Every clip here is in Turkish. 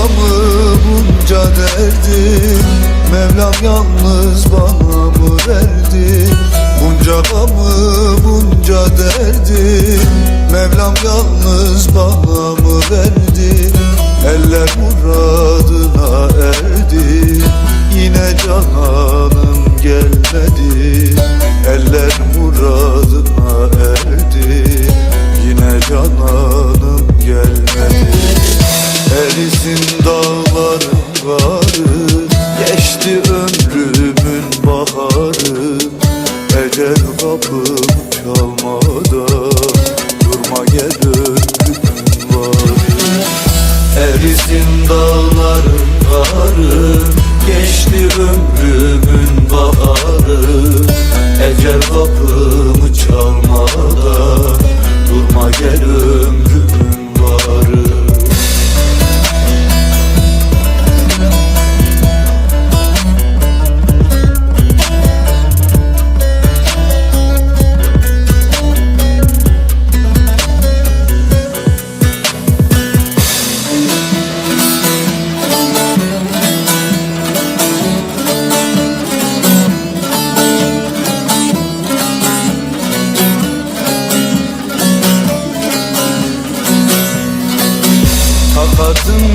gamı bunca derdim Mevlam yalnız bana mı verdi? Bunca gamı bunca derdim Mevlam yalnız bana mı verdi? Eller muradına erdi. Yine cananım gelmedi. Eller muradına erdi. Yine cananım gelmedi Erisin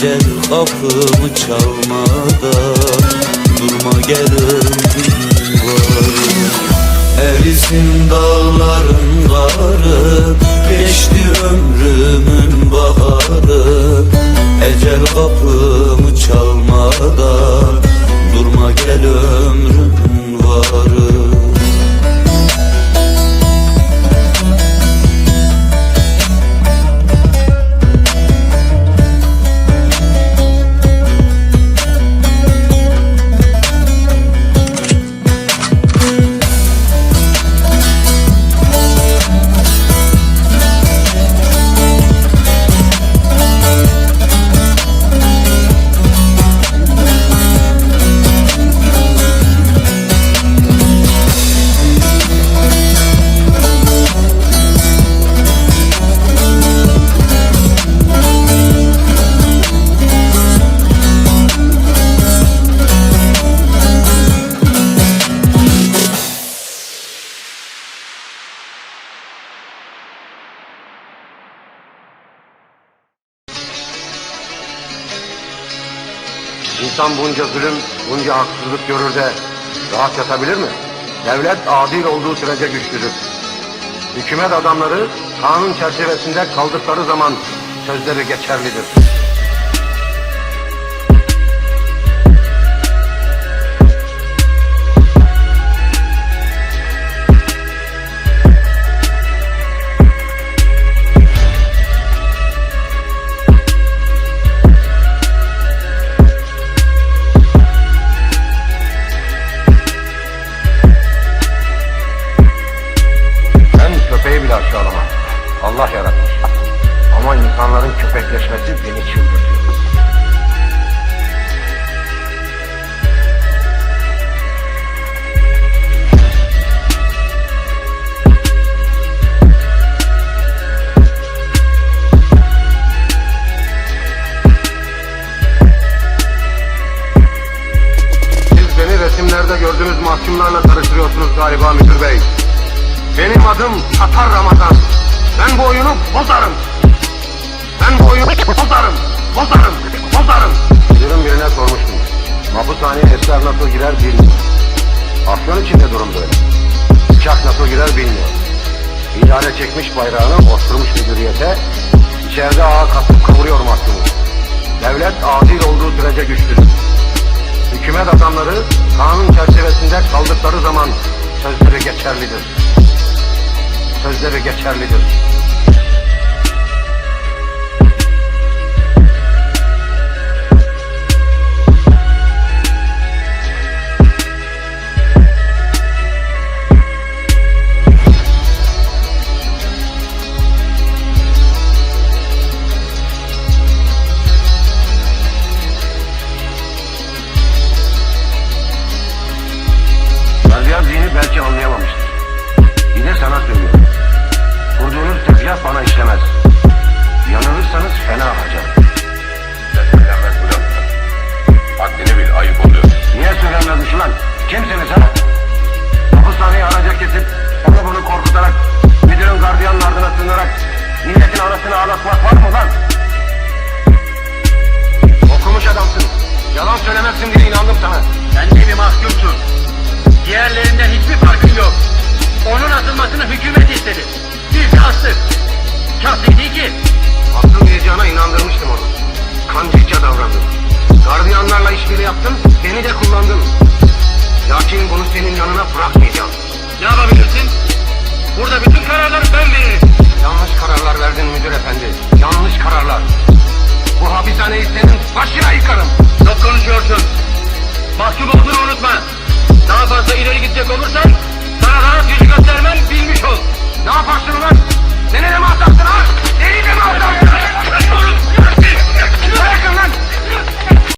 Ecel kapımı çalmadan. Durma gel ömrümün varı Erisin dağların karı Geçti ömrümün baharı. Ecel kapımı İnsan bunca zulüm, bunca haksızlık görür de rahat yatabilir mi? Devlet adil olduğu sürece güçlüdür. Hükümet adamları kanun çerçevesinde kaldıkları zaman sözleri geçerlidir. Köpeği bile aşağılamam. Allah yaratmış. Ama insanların köpekleşmesi beni çıldırtıyor. Resimlerde gördüğünüz mahkumlarla karıştırıyorsunuz galiba müdür bey. Benim adım Tatar Ramazan. Ben bu oyunu bozarım. Ben bu oyunu bozarım. Bozarım. Bozarım. Müdürün birine sormuştum. Mapushaneye esrar nasıl girer bilmiyor. Afyon içinde durum böyle. Bıçak nasıl girer bilmiyor. İdare çekmiş bayrağını osturmuş müdüriyete. İçeride ağa kasıp kavuruyor mahkumu. Devlet adil olduğu sürece güçlüdür. Hükümet adamları kanun çerçevesinde kaldıkları zaman sözleri geçerlidir. Sözleri geçerlidir. Bana işlemez. Yanılırsanız fena harcarım. Söylenmez bu laflar. Haddini bil, ayıp oluyor. Niye söylenmezmiş ulan? Kimsiniz ha? Hapishaneyi araca kesip onu bunu korkutarak müdürün gardiyanın ardına sığınarak milletin anasını ağlatmak var mı lan? Okumuş adamsın. Yalan söylemezsin diye inandım sana. Gidecek olursan sana rahat yüz göstermem bilmiş ol. Ne yaparsın?